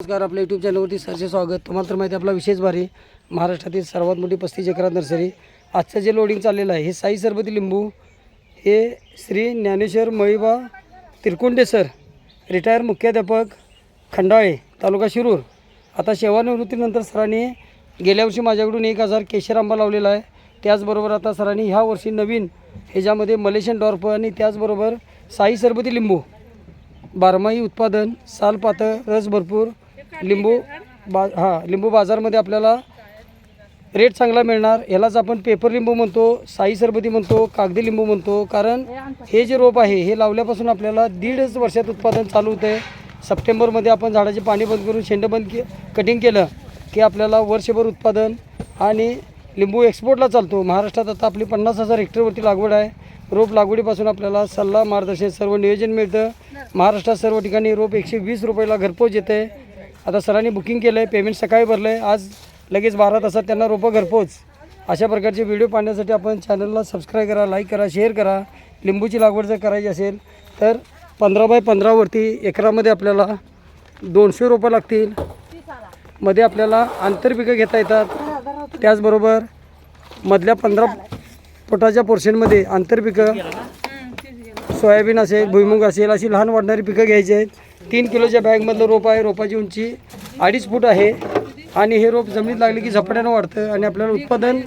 नमस्कार आपल्या यूट्यूब चॅनलवरती सरचे स्वागत. तुम्हाला तर माहिती आपला विशेष भारी महाराष्ट्रातील सर्वात मोठी पस्तीस एकरात नर्सरी. आजचं जे लोडिंग चाललेलं आहे हे साई सरबती लिंबू हे श्री ज्ञानेश्वर मळीबा तिरकुंडे सर रिटायर मुख्याध्यापक खंडाळे तालुका शिरूर. आता सेवानिवृत्तीनंतर सरांनी गेल्या वर्षी माझ्याकडून एक हजार केशर आंबा लावलेला आहे. त्याचबरोबर आता सरांनी ह्या वर्षी नवीन ह्याच्यामध्ये मलेशियन डॉर्फ आणि त्याचबरोबर साई सरबती लिंबू बारमाही उत्पादन साल पातळ रस भरपूर लिंबू बा हां लिंबू बाजारमध्ये आपल्याला रेट चांगला मिळणार. यालाच आपण पेपर लिंबू म्हणतो साई सरबती म्हणतो कागदी लिंबू म्हणतो. कारण हे जे रोप आहे हे लावल्यापासून आपल्याला दीडच वर्षात उत्पादन चालू होतं आहे सप्टेंबरमध्ये आपण झाडाचे पाणी बंद करून शेंड बंद के कटिंग केलं की आपल्याला वर्षभर उत्पादन आणि लिंबू एक्सपोर्टला चालतो. महाराष्ट्रात आता आपली पन्नास हजार हेक्टरवरती लागवड आहे. रोप लागवडीपासून आपल्याला सल्ला मार्गदर्शन सर्व नियोजन मिळतं. महाराष्ट्रात सर्व ठिकाणी रोप एकशे वीस रुपयाला घरपोच येते आहे आता सरांनी बुकिंग केलं आहे पेमेंट सकाळी भरलं आहे आज लगेच बारा तासात त्यांना रोपं घरपोच. अशा प्रकारचे व्हिडिओ पाहण्यासाठी आपण चॅनलला सबस्क्राईब करा लाईक करा शेअर करा. लिंबूची लागवड जर करायची असेल तर पंधरा बाय पंधरावरती एकरामध्ये आपल्याला दोनशे रोपं लागतील. मध्ये आपल्याला आंतरपिकं घेता येतात. त्याचबरोबर मधल्या पंधरा फुटाच्या पोर्शनमध्ये आंतरपिकं सोयाबीन असेल भुईमुग असेल अशी लहान वाढणारी पिकं घ्यायची आहेत. तीन किलोच्या बॅगमधलं रोप आहे रोपाची उंची अडीच फूट आहे. आणि हे रोप जमिनीत लागले की झपाट्यानं वाढतं आणि आपल्याला उत्पादन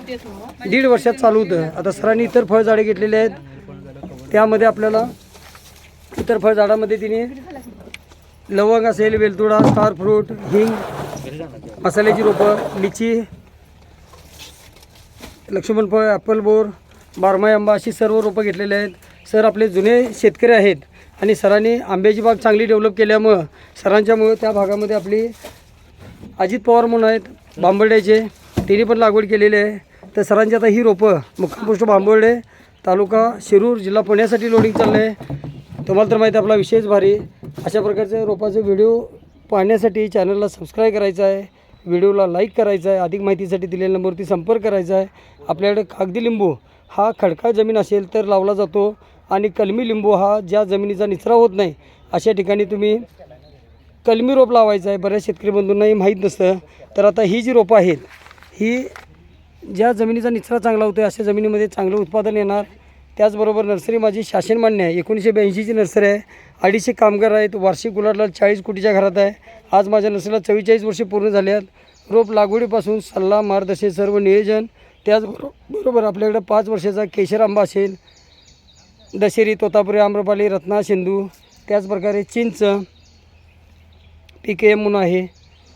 दीड वर्षात चालू होतं. आता सरांनी इतर फळझाडे घेतलेले आहेत. त्यामध्ये आपल्याला इतर फळझाडामध्ये तिने लवंग असेल वेलदोडा स्टार फ्रूट हिंग मसाल्याची रोपं लिची लक्ष्मण फळ ॲपल बोर बारमाही आंबा अशी सर्व रोपं घेतलेली आहेत. सर आपले जुने शेतकरी आहेत आणि सरांनी आंब्याची बाग चांगली डेव्हलप केल्यामुळं सरांच्यामुळं त्या भागामध्ये आपली अजित पवार म्हणून आहेत बांबर्ड्याचे त्यांनी पण लागवड केलेली आहे. तर सरांची आता ही रोपं मुक्कामपोस्ट बांबर्डे तालुका शिरूर जिल्हा पुण्यासाठी लोडिंग चाललं आहे तुम्हाला तर माहिती आहे आपला विशेष भारी. अशा प्रकारचे रोपाचे व्हिडिओ पाहण्यासाठी चॅनलला सबस्क्राईब करायचं आहे. व्हिडिओला लाईक करायचा आहे. अधिक माहितीसाठी दिलेल्या नंबरवरती संपर्क करायचा आहे. आपल्याकडे कागदी लिंबू हा खडकाळ जमीन असेल तर लावला जातो. आणि कलमी लिंबू हा ज्या जमिनीचा निचरा होत नाही अशा ठिकाणी तुम्ही कलमी रोप लावायचं आहे. बऱ्याच शेतकरी बंधूंनाही माहीत नसतं. तर आता ही जी रोपं आहेत ही ज्या जमिनीचा निचरा चांगला होतो आहे अशा जमिनीमध्ये चांगलं उत्पादन येणार. त्याचबरोबर नर्सरी माझी शासन मान्य आहे. एकोणीसशे ब्याऐंशीची नर्सरी आहे. अडीचशे कामगार आहेत. वार्षिक उलाढाल चाळीस कोटीच्या घरात आहे. आज माझ्या नर्सरीला चव्वेचाळीस वर्षे पूर्ण झाले आहेत. रोप लागवडीपासून सल्ला मार्गदर्शन सर्व नियोजन. त्याचबरोबर बरोबर आपल्याकडे पाच वर्षाचा केशर आंबा असेल दशेरी तोतापुरी आम्रपाली रत्ना सिंधू त्याचप्रकारे चिंच पी के एम म्हणून आहे.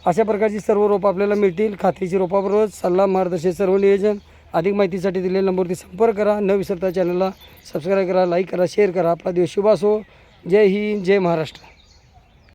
अशा प्रकारची सर्व रोपं आपल्याला मिळतील. खात्रीची रोपाबरोबर सल्ला मार्गदर्शन सर्व नियोजन अधिक माहितीसाठी दिलेल्या नंबरवरती संपर्क करा. न विसरता चॅनलला सबस्क्राईब करा लाईक करा शेअर करा. आपला दिवस शुभ असो. जय हिंद जय महाराष्ट्र.